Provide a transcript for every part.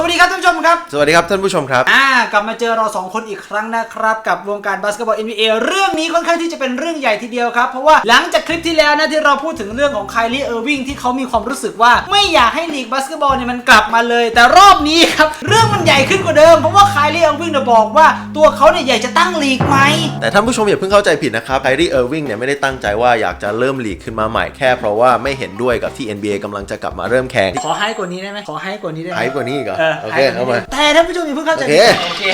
สวัสดีครับท่านผู้ชมครับ สวัสดีครับท่านผู้ชมครับ อ่ากลับมาเจอเราสองคนอีกครั้งนะครับ กับวงการบาสเกตบอล NBA เรื่องนี้ค่อนข้างที่จะเป็นเรื่องใหญ่ทีเดียวครับ เพราะว่าหลังจากคลิปที่แล้วนะที่เราพูดถึงเรื่องของไคลี่เออร์วิงที่เขามีความรู้สึกว่า ไม่อยากให้ลีกบาสเกตบอลเนี่ยมันกลับมาเลย แต่รอบนี้ครับเรื่องมันใหญ่ขึ้นกว่าเดิมเพราะว่าไคลี่เออร์วิงเนี่ยบอกว่าตัวเขาเนี่ยอยากจะตั้งลีกไหมแต่ท่านผู้ชมอย่าเพิ่งเข้าใจผิดนะครับไคลี่เออร์วิงเนี่ยไม่ได้ตั้งใจว่าอยากจะเริ่มลีกขึ้นมาใหม่แค่ เพราะว่าไม่เห็นด้วยกับที่ NBA กำลังจะกลับมาเริ่มแข่งขอให้กว่านี้ได้ไหมขอให้กว่านี้ได้ไหมไฮกว่านี้อีกเหรอเออโอเคให้กเข้าว่ามานี้แต่ท่านผู้ชมอย่าเพิ่งเข้าใจโอเคโอเค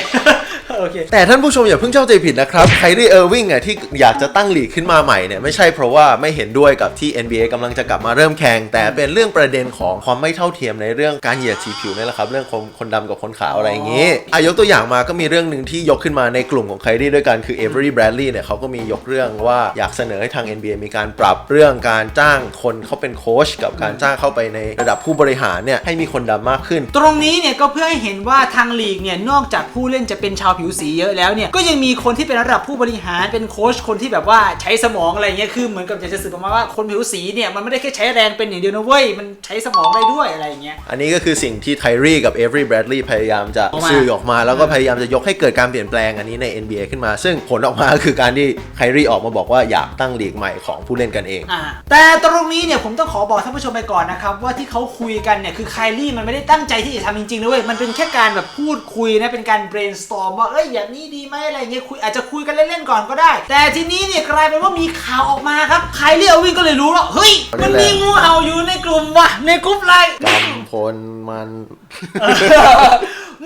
โอเค แต่ท่านผู้ชมอย่าเพิ่งเข้าใจผิดนะครับไคลี่เออร์วิงอะที่อยากจะตั้งลีกขึ้นมาใหม่เนี่ยไม่ใช่เพราะว่าไม่เห็นด้วยกับที่ NBA กำลังจะกลับมาเริ่มแข่งแต่เป็นเรื่องประเด็นของความไม่เท่าเทียมในเรื่องการเหยียดสีผิวนี่แหละครับ เรื่องคนคนดำกับคนขาวอะไรอย่างนี้อายกตัวอย่างมาก็มีเรื่องหนึ่งที่ยกขึ้นมาในกลุ่มของไคลี่ด้วยกันคือเอเวอรี่แบรดลีย์เนี่ยเขาก็มียกเรื่องว่าอยากเสนอให้ทาง NBA มีการปรับเรื่องการจ้างคนเขาเป็นโค้ชกับการจ้างเข้าไปในระดับผู้บริหารเนี่ยให้มีคนดำมากขึ้น ตรงนี้เนี่ยก็เพื่อให้เห็นว่าทางลีกเนี่ยนอกจากผู้เล่นจะเป็นชาวผิวสีเยอะแล้วเนี่ยก็ยังมีคนที่เป็นระดับผู้บริหารเป็นโค้ชคนที่แบบว่าใช้สมองอะไรเงี้ยคือเหมือนกับอยากจะสื่อประมาณว่าคนผิวสีเนี่ยมันไม่ได้แค่ใช้แรงเป็นอย่างเดียวนะเว้ยมันใช้สมองได้ด้วยอะไรอย่างเงี้ย อันนี้ก็คือสิ่งที่ไทรีกับเอเวอรี่แบรดลีย์พยายามจะออกมา สื่อออกมา แล้วก็พยายามจะยกให้เกิดการเปลี่ยนแปลงอันนี้ใน NBA ขึ้นมา ซึ่งผลออกมาก็คือการที่ไครีออกมาบอกว่าอยากตั้งลีกใหม่ของผู้เล่นกันเอง อ่าแต่ตรงนี้เนี่ยผมต้องขอบอกท่านผู้ชมไปก่อนนะครับว่าที่เขาคุยกันเนี่ยคือไคลี่มันไม่ได้ตั้งใจที่จะทำจริงๆนะเว้ยมันเป็นแค่การแบบพูดคุยนะเป็นการ brainstorm ว่าเอ้ยอย่างนี้ดีไหมอะไรเงี้ยคุยอาจจะคุยกันเล่นๆก่อนก็ได้ แต่ทีนี้เนี่ยกลายเป็นว่ามีข่าวออกมาครับไคลี่เอาวิ่งก็เลยรู้ว่าเฮ้ยมันมีงูเห่าอยู่ในกลุ่มว่ะในกลุ่มไลน์กำพลมัน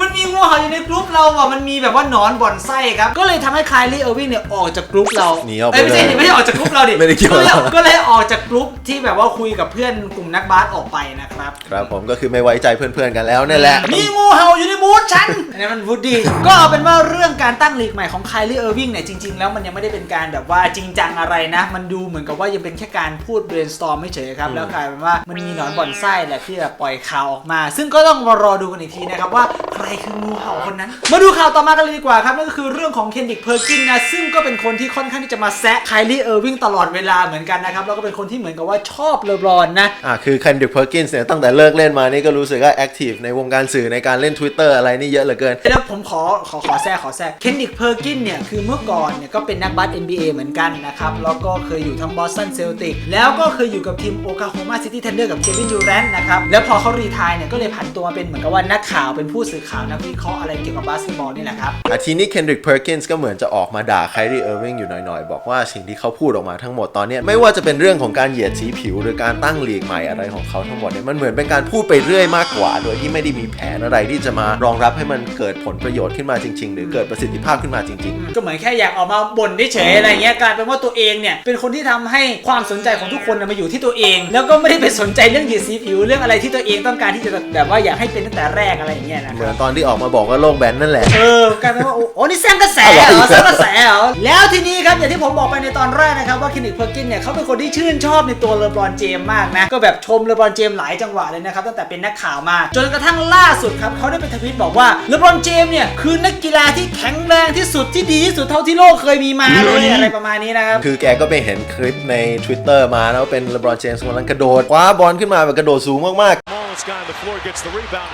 มันมีงูเห่าอยู่ในกลุ่มเราว่ะมันมีแบบว่าหนอนบ่อนไส้ครับ ก็เลยทำให้ไคลี่เออร์วิงเนี่ยออกจากกลุ่มเราหนีออกไปเอ้ยไม่ใช่เลยไม่ใช่ออกจากกลุ่มเราดิไม่ได้เกี่ยว ก็เลยก็เลยออกจากกลุ่มที่แบบว่าคุยกับเพื่อนกลุ่มนักบาสออกไปนะครับ ครับผมก็คือไม่ไว้ใจเพื่อนๆกันแล้วนั่นแหละ มีงูเห่าอยู่ในบูธฉัน อันนี้มันวูดดี้ ก็เอาเป็นว่าเรื่องการตั้งลีกใหม่ของไคลี่เออร์วิงเนี่ยจริง ๆ แล้วมันยังไม่ได้เป็นการแบบว่าจริงจังอะไรนะ มันดูเหมือนกับว่ายังเป็นแค่การพูด brainstorm ไม่เฉยๆครับ แล้วกลายเป็นว่ามันมีหนอนบ่อนไส้แหละที่แบบปล่อยข่าวออกมา ซึ่งก็ต้องมารอดูกันอีกทีนะครับว่าใครคืองูเห่าคนนั้น มาดูข่าวต่อมากันเลยดีกว่าครับนั่นก็คือเรื่องของเคนดิกเพอร์กินนะซึ่งก็เป็นคนที่ค่อนข้างที่จะมาแซะไคลี่เออร์วิงตลอดเวลาเหมือนกันนะครับแล้วก็เป็นคนที่เหมือนกับว่าชอบเลบรอนนะอ่าคือ Kendrick Perkins เนี่ยตั้งแต่เลิกเล่นมานี่ก็รู้สึกว่าแอคทีฟในวงการสื่อในการเล่น Twitter อะไรนี่เยอะเหลือเกินแล้วผมขอขอขอแทรกขอแทรกเคนดิกเพอร์กินเนี่ยคือเมื่อก่อนเนี่ยก็เป็นนักบาส NBA เหมือนกันนะครับแล้วก็เคยอยู่ทั้งบอสตันเซลติกแล้วก็เคยอยู่กับทีมโอคาโฮมาซิตี้ t ทนเดอร์กับเควินยูแรนต์นะครับแล้วพอเขารีไทายเนี่ยก็เลยผันตัวมาเป็นเหมือนกับว่านักข่าวเป็นผู้สื่อข่าวนักวิเคราะห์อะไรเกี่ยวกับบาสเกตบอลนี่แหละครับอาทีนี้ Kendrick Perkins ก็เหมือนจะออกมาด่า Kyrie Irving อยู่หน่อยๆ บอกว่าสิ่งที่เขาพูดออกมาทั้งหมดตอนเนี้ยไม่ว่าจะเป็นเรื่องของการเหยียดสีผิว หรือการตั้งลีกใหม่อะไรของเขาทั้งหมดเนี่ยมันเหมือนเป็นการพูดไปเรื่อยมากกว่า โดยที่ไม่ได้มีแผนอะไรที่จะมารองรับให้มันเกิดผลประโยชน์ขึ้นมาจริง ๆ หรือเกิดประสิทธิภาพขึ้นมาจริง ก็เหมือนแค่อยากออกมาบ่นเฉยๆอะไรเงี้ยกลายเป็นว่าตัวเองเนี่ยเป็นคนที่ทำให้ความสนใจของทุกคนน่ะมาอยู่ที่ตัวเอง แล้วก็ไม่ได้ไปสนใจเรื่องเหยียดสีผิวเรื่องอะไรที่ตัวเองต้องการที่จะแบบว่าอยากให้เป็นตั้งแต่แรกอะไรอย่างเงี้ยนะๆคเหมืรัอบนตอนที่ออกมาบอกว่าโลกแบนนั่นแหละ เออกลายเป็นว่าโอ้โอ้นี่สร้างกระแสเหรอะไรออีกสร้างกระแสเหรอแล้วทีนี้ครับอย่างที่ผมบอกไปในตอนแรกนะครับว่าคินิกเพอร์กินเนี่ยเขาเป็นคนที่ชื่นชอบในตัวเลบรอนเจมส์มากนะก็แบบชมเลบรอนเจมส์หลายจังหวะเลยนะครับตั้งแต่เป็นนักข่าวมา จนกระทั่งล่าสุดครับเขาได้ไปทวิตบอกว่าเลบรอนเจมส์เนี่ยคือนักกีฬาที่แข็งแรงที่สุดที่ดีที่สุดเท่าที่โลกเคยมีมาเลยอะไรประมาณนี้นะครับคือแกก็ไปเห็นคลิปใน Twitter มาแล้วเป็น LeBron James กำลังกระโดดคว้าบอลขึ้นมาแบบกระโดดสูงมาก Smallest guy on the floor gets the rebound.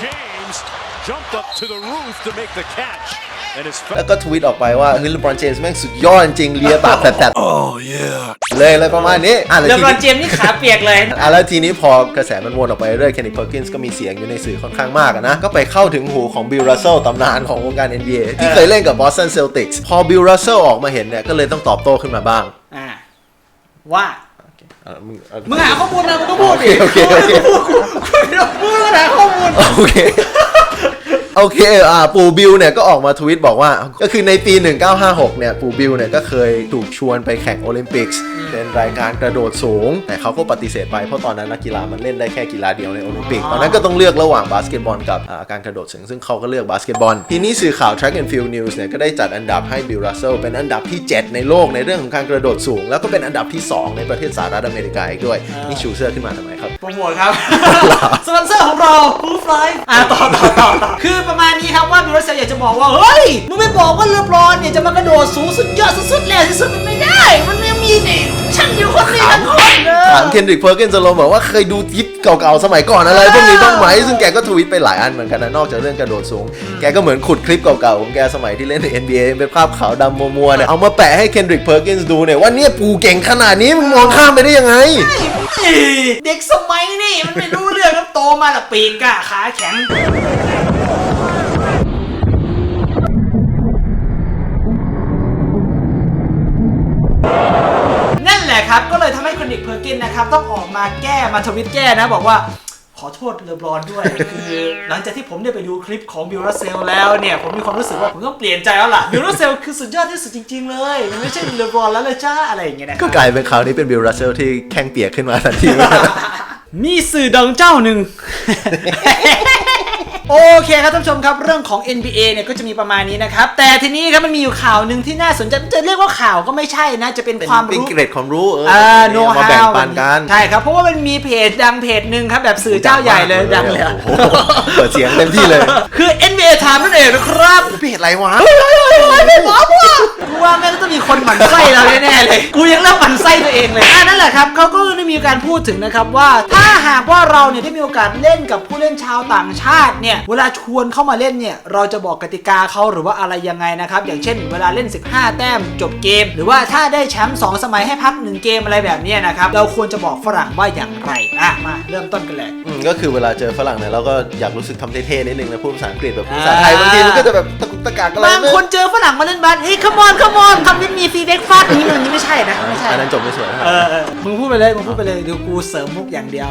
James jumped up to the roof to make the catch. And his ๆแล้วก็ทวีตออกไปว่าเฮ้ย LeBron James แม่งสุดยอดจริงเลียปากแตะ Oh yeah. ๆเลยอะไรประมาณนี้อะเลแล้วบทีรอนนี้เจมส์นี่ขาเปียกเลย อะแล้วทีนี้พอกระแสมันวนออกไปเรื่อย Kenny Perkins ก็มีเสียงอยู่ในสื่อค่อนข้างมากอะนะ ก็ไปเข้าถึงหูของ Bill Russell ตำนานของวงการ NBA ที่เคยเล่นกับ Boston Celtics พอ Bill Russell ออกมาเห็นเนี่ยก็เลยต้องตอบโต้ขึ้นมาบ้างอ่าว่า อะมึงอะ มึงหาข้อมูลนะมึงก็พูดดิโอเคโอเคโอเคมึงก็หาข้อมูล โอเค โอเคอ่าปู่บิลเนี่ยก็ออกมาทวิตบอกว่า ก็คือในปี 1956 เนี่ยปู่บิลเนี่ยก็เคยถูกชวนไปแข่งโอลิมปิกส์เป็นรายการกระโดดสูง แต่เขาก็ปฏิเสธไปเพราะตอนนั้นนักกีฬามันเล่นได้แค่กีฬาเดียวในโอลิมปิกตอนนั้นก็ต้องเลือกระหว่างบาสเกตบอลกับอ่าการกระโดดสูงซึ่งเขาก็เลือกบาสเกตบอลทีนี้สื่อข่าว Track and Field News เนี่ยก็ได้จัดอันดับให้บิลรัสเซลเป็นอันดับที่ 7 ในโลกในเรื่องของการกระโดดสูง แล้วก็เป็นอันดับที่ 2 ในประเทศสหรัฐอเมริกาอีกด้วยนี่ชูเสื้อขึ้นมาทำไมครับโปรโมทครับสปอนเซอร์ของเราคูฟลฟ์อะต่อต่อต่อคือประมาณนี้ครับว่าบิลเซลอยากจะบอกว่า เฮ้ย มึงไม่บอกว่าเลบรอนเนี่ยจะมากระโดดสูงสุดยอดสุดๆแรงที่สุดมันไม่ได้ มันยังมีเด็กฉันอยู่คนนี้ทั้งคนเนอะถามเคนดริกเพอร์เกนจะลงบอกว่าเคยดูคลิปเก่าๆสมัยก่อนอะไรพวกนี้บ้างไหม ซึ่งแกก็ทวิตไปหลายอันเหมือนกันนะ นอกจากเรื่องกระโดดสูง แกก็เหมือนขุดคลิปเก่าๆของแกสมัยที่เล่นใน NBA เป็นภาพขาวดำมัวๆเนี่ยเอามาแปะให้เคนดริกเพอร์กินส์ดูเนี่ยว่าเนี่ยปูเก่งขนาดนี้มึงมองข้ามไปได้ยังไง เด็กสมัยนี่มันไม่รู้เรื่องครับโตมาละปีกกะขาแข็ง นั่นแหละครับ ก็เลยทำให้คนดิกเพอร์กินนะครับต้องออกมาแก้มาทวิตแก้นะ บอกว่าขอโทษเลบรอนด้วย คือหลังจากที่ผมได้ไปดูคลิปของบิลรัสเซลแล้วเนี่ย ผมมีความรู้สึกว่าผมต้องเปลี่ยนใจแล้วล่ะบิลรัสเซลคือสุดยอดที่สุดจริง ๆ เลย มันไม่ใช่เลบรอนแล้วเลยจ้าอะไรอย่างเงี้ยนะ ก็กลายเป็นคราวนี้เป็นบิลรัสเซลที่แข้งเปียกขึ้นมาทันที มีสื่อดังเจ้าหนึ่ง โอเคครับท่านผู้ชมครับเรื่องของ NBA เนี่ยก็จะมีประมาณนี้นะครับ แต่ทีนี้ครับมันมีอยู่ข่าวหนึ่งที่น่าสนใจจะเรียกว่าข่าวก็ไม่ใช่นะ จะเป็นเป็นความเป็นรู้เกร็ดความรู้เอออ่าโน้เอามาฮาแบ่งวปันกันใช่ครับ เพราะว่ามันมีเพจดังเพจหนึ่งครับแบบสื่อเจ้าใหญ่เลยดังเลยอะโอ้โหเปิดเสียงเต็มที่เลยคือ NBA ถามนั่นเองนะครับ เพจอะไรวะไม่บอกว่ากูว่าแม่งต้องมีคนหมั่นไส้เราแน่ๆเลย กูยังเริ่มหมั่นไส้ตัวเองเลยอ่านั่นแหละครับเขาก็ได้มีการพูดถึงนะครับว่า ถ้าหากว่าเราเนี่ยได้มีโอกาสเล่นกับผู้เล่นชาวต่างชาติเนี่ยเวลาชวนเข้ามาเล่นเนี่ยเราจะบอกกติกาเขาหรือว่าอะไรยังไงนะครับอย่างเช่น เวลาเล่น 15 แต้มจบเกม หรือว่าถ้าได้แชมป์2สมัยให้พักหนึ่งเกมอะไรแบบเนี้ยนะครับเราควรจะบอกฝรั่งว่าอย่างไรอะมาเริ่มต้นกันเลยอืมก็คือเวลาเจอฝรั่งเนี่ยเราก็อยากรู้สึกทำเท่ๆนิดนึงนะพูดภาษาอังกฤษแบบอ่าภาษาไทยบางทีมันก็จะแบบตะกุกตะกักอะไรบางคนเจอฝรั่งมาเล่นบาสเฮ้ย come on come on ทำเป็นมีฟรีเบรกฟาสต์นี้มันนี่ไม่ใช่นะไม่ใช่อันนั้นจบไม่สวยเท่าไหเอร่อเออมึงพูดไปเลยมึงพูดไปเลยเดี๋ยวกูเสริมมุกอย่างเดียว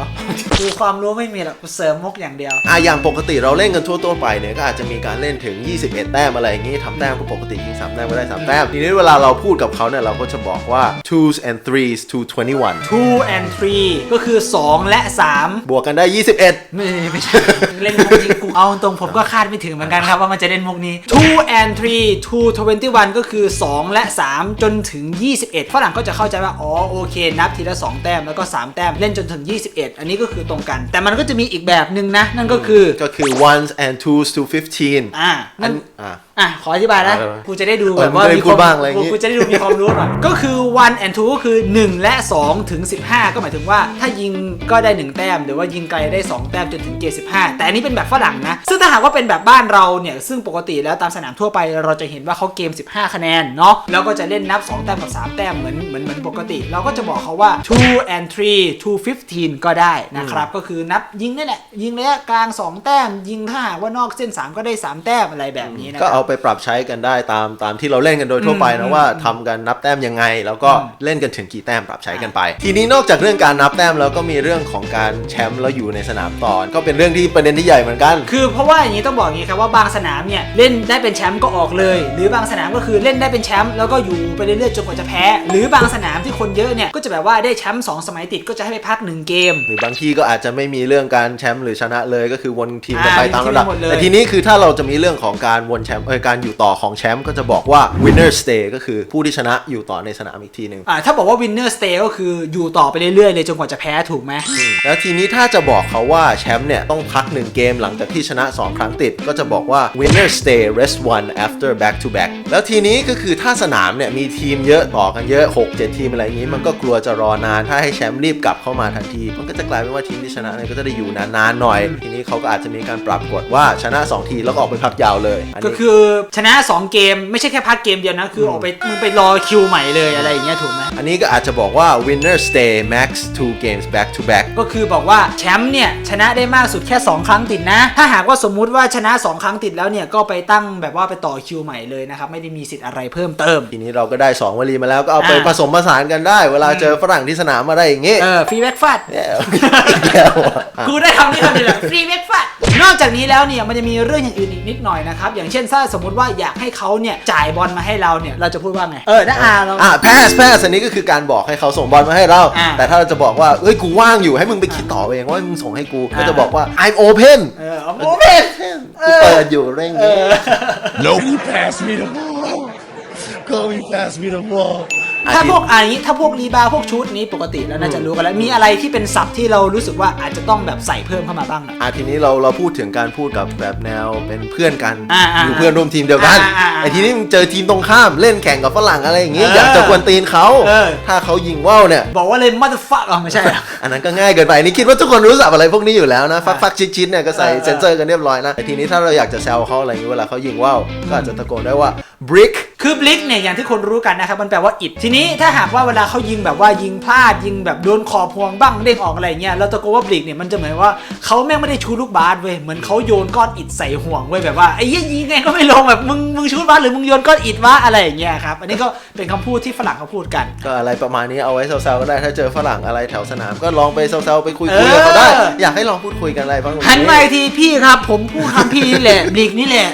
กูความรู้ไม่มีหรอกกูเสริมมุกอย่างเดียว อะอย่างปกติเราเล่นกันทั่วๆไปเนี่ยก็อาจจะมีการเล่นถึง 21 แต้มอะไรอย่างงี้ทำแต้มก็ปกติยิง3แต้มก็ได้ 3 แต้ม ทีนี้เวลาเราพูดกับเขาเนี่ยเราก็จะบอกว่า twos and threes to 21 two and three ก็คือ 2 และ 3 บวกกันได้ 21 ไม่ไม่ใช่ เล่นมุกนี้กูเอาตรงผมก็คาดไม่ถึงเหมือนกันครับว่ามันจะเล่นมุกนี้ two and three two twenty one ก็คือ 2 และ 3 จนถึง 21ฝรั่งก็จะเข้าใจว่าอ๋อโอเค นับทีละ 2 แต้มแล้วก็ 3 แต้มเล่นจนถึง 21 อันนี้ก็คือตรงกัน แต่มันก็จะมีอีกแบบหนึ่งนะ นั่นก็คือก็คือ ones and twos to 15อ่าอันั่นนอะอะ ขออธิบายนะเออกูจะได้ดูเออแบบว่ามึงจะได้มีพูดบ้างอะไรอย่างงี้กูจะได้ดูมีความรู้หน่อยก็คือ one and two ก็คือ 1 และ 2 ถึง 15 ก็หมายถึงว่าถ้ายิงก็ได้ 1 แต้ม หรือว่ายิงไกลได้ 2 แต้มจนถึงเกม15แต่อันนี้เป็นแบบฝรั่งนะ ซึ่งถ้าหากว่าเป็นแบบบ้านเราเนี่ย ซึ่งปกติแล้วตามสนามทั่วไปเราจะเห็นว่าเขาเกม 15 คะแนนเนาะ แล้วก็จะเล่นนับ 2 แต้มกับ 3 แต้มเหมือนเหมือนเหมือนปกติ เราก็จะบอกเขาว่า two and three two fifteen ก็ได้นะครับ ก็คือนับยิงนั่นแหละ ยิงระยะกลาง 2 แต้ม ยิงถ้าหากว่านอกเส้น 3 ก็ได้ 3 แต้มอะไรแบบนี้นะคก็รับเอาไปปรับใช้กันได้ตามตามที่เราเล่นกันโดยทั่วไปอืนะมว่าทำกันนับแต้มยังไง แล้วก็เล่นกันถึงกี่แต้มปรับใช้กันไป ทีนี้นอกจากเรื่องการนับแต้มแล้วก็มีเรื่องของการแชมป์แล้วอยู่ในสนามต่อก็เป็นเรื่องที่ประเด็นที่ใหญ่เหมือนกัน คือเพราะว่าอย่างนี้ต้องบอกอย่างนี้ครับว่าบางสนามเนี่ยเล่นได้เป็นแชมป์ก็ออกเลย หรือบางสนามก็คือเล่นได้เป็นแชมป์แล้วก็อยู่ไปเรื่อยๆจนกว่าจะแพ้ หรือบางสนามที่คนเยอะเนี่ยก็จะแบบว่าได้แชมป์สองสมัยติดก็จะให้ไปพักหนึ่งเกม หรือบางที่ก็อาจจะไม่มีเรื่องการแชมป์หรือชนะเลยก็คือวนทีมกันอ่าไปตามระดับมีทีมหมดเลย แต่ทีนี้คือถ้าเราจะมีเรื่องของการวนแชมป์เอยการอยู่ต่อของแชมป์ก็จะบอกว่า winner stay ก็คือผู้ที่ชนะอยู่ต่อในสนามอีกทีหนึ่ง อ่าถ้าบอกว่า winner stay ก็คืออยู่ต่อไปเรื่อยๆเลยจนกว่าจะแพ้ถูกไหม แล้วทีนี้ถ้าจะบอกเขาว่าแชมป์เนี่ยต้องพักหนึ่งเกมหลังจากที่ชนะ 2 ครั้งติด ก็จะบอกว่า winner stay rest one after back to back แล้วทีนี้ก็คือถ้าสนามเนี่ยมีทีมเยอะต่อกันเยอะ 6 7 ทีมอะไรอย่างนี้ มันก็กลัวจะรอนาน ถ้าให้แชมป์รีบกลับเข้ามาทันที มันก็จะกลายเป็นว่าทีมที่ชนะเนี่ยก็จะได้อยู่นานๆหน่อย ทีนี้เขาก็อาจจะมีการปรับกฎว่าชนะ 2 ทีแล้วก็ออกไปพักยาวเลยนก็นี้คือชนะ 2 เกมไม่ใช่แค่พักเกมเดียวนะคือออกไปมึงไปรอคิวใหม่เลยอะไรอย่างเงี้ยถูกไหมอันนี้ก็อาจจะบอกว่า winner stay max two games back to back ก็คือบอกว่าแชมป์เนี่ยชนะได้มากสุดแค่ 2 ครั้งติดนะ ถ้าหากว่าสมมุติว่าชนะ 2 ครั้งติดแล้วเนี่ยก็ไปตั้งแบบว่าไปต่อคิวใหม่เลยนะครับไม่ได้มีสิทธิ์อะไรเพิ่มเติม ทีนี้เราก็ได้ 2 วลีมาแล้วก็เอาไปอ่าผสมผสานกันได้ เวลาเจอฝรั่งที่สนามมาได้อย่างงี้เออฟรีแบ็กฟัดเนี่ยอีกแล้วอะ กูได้คำนี้คำเดียวแหละฟรีแบ็กฟัดนอกจากนี้แล้วเนี่ยมันจะมีเรื่องอย่างอื่นอีกนิดหน่อยนะครับ อย่างเช่นถ้าสมมติว่าอยากให้เขาเนี่ยจ่ายบอลมาให้เราเนี่ย เราจะพูดว่าไง เออนะอาเรา อะ pass pass อันนี้ก็คือการบอกให้เขาส่งบอลมาให้เรา อ่าแต่ถ้าเราจะบอกว่าเอ้ยกูว่างอยู่ให้มึงไปคิดต่อเองว่ามึงส่งให้กูอ่าก็จะบอกว่า I'm open เออเอาโอเพนกูเปิดอยู่เร่งนี้ Nope. You pass me the ball. Kobe passed me the ball. ถ้าพวกอันนี้ถ้าพวกรีบาวด์พวกชุดนี้ปกติแล้วน่าจะรู้กันแล้ว มีอะไรที่เป็นศัพท์ที่เรารู้สึกว่าอาจจะต้องแบบใส่เพิ่มเข้ามาบ้างอะอะทีนี้เราเราพูดถึงการพูดกับแบบแนวเป็นเพื่อนกันอ่าอ่าอยู่เพื่อนร่วมทีมเดียวกันอ่าอ่าอ่าไอ้ทีนี้มึงเจอทีมตรงข้ามเล่นแข่งกับฝรั่งอะไรอย่างงี้เอออยากจะกวนตีนเขาเออ ถ้าเขายิงว่าวเนี่ย บอกว่าเลย motherfuck อ๋อไม่ใช่อะอันนั้นก็ง่ายเกินไปนี่คิดว่าทุกคนรู้สับอะไรพวกนี้อยู่แล้วนะฟักฟักชิดชิดเนี่ยก็ใส่เออเออเซนเซอร์กันเรียบร้อยนะแต่ทีนี้ถ้าเราอยากจะแซวเขาอะไรอย่างงี้เวลาเขายิงว่าวก็อาจจะตะโกนได้ว่า brick คือบลิกเนี่ยอย่างที่คนรู้กันนะครับมันแปลว่าอิดทีนี้ถ้าหากว่าเวลาเขายิงแบบว่ายิงพลาดยิงแบบโดนขอบพวงบ้างเด้งออกอะไรเงี้ยเราตะโกนว่าบลิกเนี่ยมันจะเหมือนว่าเขาแม่งไม่ได้ชูลูกบาสเว้ยเหมือนเขาโยนก้อนอิดใส่ห่วงเว้ยแบบว่าไอ้เหี้ยยิงไงก็ไม่ลงแบบมึงมึงชูบาสหรือมึงโยนก้อนอิดวะอะไรอย่างเงี้ยครับอันนี้ก็เป็นคำพูดที่ฝรั่งเขาพูดกัน ก็อะไรประมาณนี้เอาไว้แซวๆก็ได้ถ้าเจอฝรั่งอะไรแถวสนามก็ลองไปแซวๆไปคุยๆกับเขาได้เอออยากให้ลองพูดคุยกันอะไรบ้างหันมาอีกทีพี่ครับ ผมพูดคำพี่นี่แหละบลิกนี่แหละ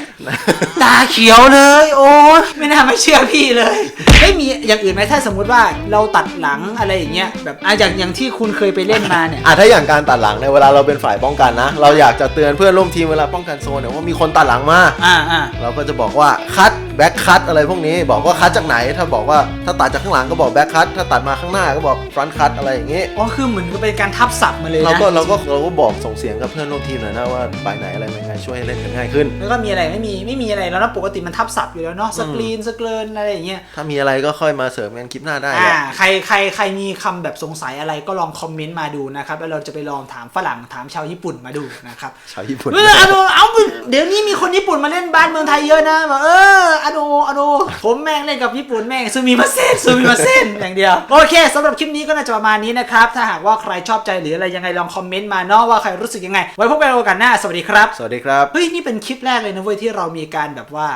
ตาเขียวเลย โอ้ยไม่น่ามาเชื่อพี่เลย ไม่มีอย่างอื่นไหมถ้าสมมุติว่าเราตัดหลังอะไรอย่างเงี้ยแบบอะอย่างอย่างที่คุณเคยไปเล่นมาเนี่ยอะถ้าอย่างการตัดหลังเนี่ยเวลาเราเป็นฝ่ายป้องกันนะ เราอยากจะเตือนเพื่อนร่วมทีมเวลาป้องกันโซนเนี่ยว่ามีคนตัดหลังมา อ่าอ่า เราก็จะบอกว่าคัด แบ็คคัดอะไรพวกนี้ บอกว่าคัดจากไหน ถ้าบอกว่าถ้าตัดจากข้างหลังก็บอกแบ็คคัดถ้าตัดมาข้างหน้าก็บอกฟรอนต์คัดอะไรอย่างงี้ อ๋อคือเหมือนกับเป็นการทับศัพท์มาเลยนะเราก็เราก็เราก็บอกส่งเสียงกับเพื่อนร่วมทีมหน่อยนะว่าฝ่ายไหนอะไรยังไงช่วยให้เล่นกันง่ายขึ้น แล้วก็มีอะไรไม่มีไม่มีอะไรแล้วนะปกติมันทับศัพท์อยู่แล้วเนาะสกรีนสเกลนอะไรอย่างเงี้ยถ้ามีอะไรก็ค่อยมาเสริมกันคลิปหน้าได้อ่าแหละใครใครใครมีคำแบบสงสัยอะไรก็ลองคอมเมนต์มาดูนะครับแล้วเราจะไปลองถามฝรั่งถามชาวญี่ปุ่นมาดูนะครับชาวญี่ปุ่นเอออโนเอาเดี๋ยวนี้มีคนญี่ปุ่นมาเล่นบ้านเมืองไทยเยอะนะบอกเอออโนอโนผมแม่งเล่นกับญี่ปุ่นแม่งซูมิมาเซนซูมิมาเซนอย่างเดียว โอเคสำหรับคลิปนี้ก็น่าจะประมาณนี้นะครับ ถ้าหากว่าใครชอบใจหรืออะไรยังไงลองคอมเมนต์มาเนาะว่าใครรู้สึกยังไง ไว้พบกันในโอกาสหน้า สวัสดีครับ สวัสดีครับ เฮ้ย นี่เป็นคลิปแรกเลยนะเว้ยที่เรามีการแบบว่า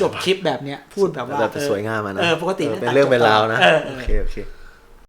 จบคลิปแบบเนี้ยพูดแบบว่าแบบสวยงามอะนะเออปกติเป็นเรื่องเป็นราวนะเออเอโออเคโอเค